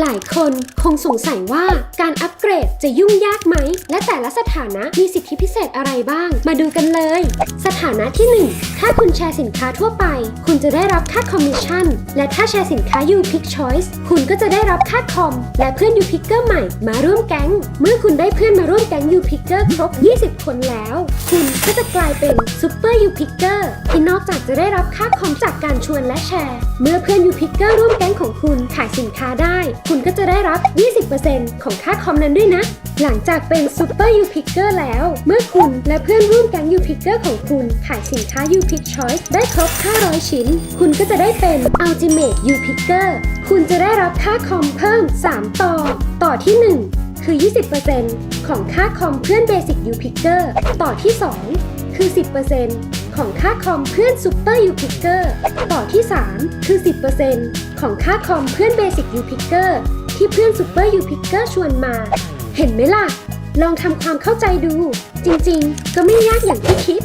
หลายคนคงสงสัยว่าการอัปเกรดจะยุ่งยากไหม และแต่ละสถานะมีสิทธิพิเศษอะไรบ้าง มาดูกันเลย สถานะที่ 1 ถ้าคุณแชร์สินค้าทั่วไป คุณจะได้รับค่าคอมมิชชั่น และถ้าแชร์สินค้า You Pick Choice คุณก็จะได้รับค่าคอม และเพื่อน You Picker ใหม่มาร่วมแก๊ง เมื่อคุณได้เพื่อนมาร่วมแก๊ง You Picker ครบ 20 คนแล้ว คุณก็จะกลายเป็น Super You Picker ที่นอกจากจะได้รับค่าคอมจากการชวนและแชร์ เมื่อเพื่อน You Picker ร่วมแก๊งของคุณขายสินค้าได้คุณก็จะได้รับ 20%ของค่าคอมนั้นด้วยนะ หลังจากเป็น Super You Picker แล้ว เมื่อคุณและเพื่อนร่วมแก๊ง You Picker ของคุณขายสินค้า You Pick Choice ได้ครบ 500 ชิ้น คุณก็จะได้เป็น Ultimate You Picker คุณจะได้รับค่าคอมเพิ่ม 3 ต่อ ต่อที่ 1 คือ 20%ของค่าคอมเพื่อน Basic You Picker ต่อที่ 2 คือ 10% ของค่าคอมเพื่อนซูเปอร์ยูพิกเกอร์ต่อที่ 3 คือ 10%ของค่าคอมเพื่อนเบสิกยูพิกเกอร์ที่เพื่อนซูเปอร์ยูพิกเกอร์ชวนมา เห็นไหมล่ะ ลองทำความเข้าใจดู จริงๆ ก็ไม่ยากอย่างที่คิด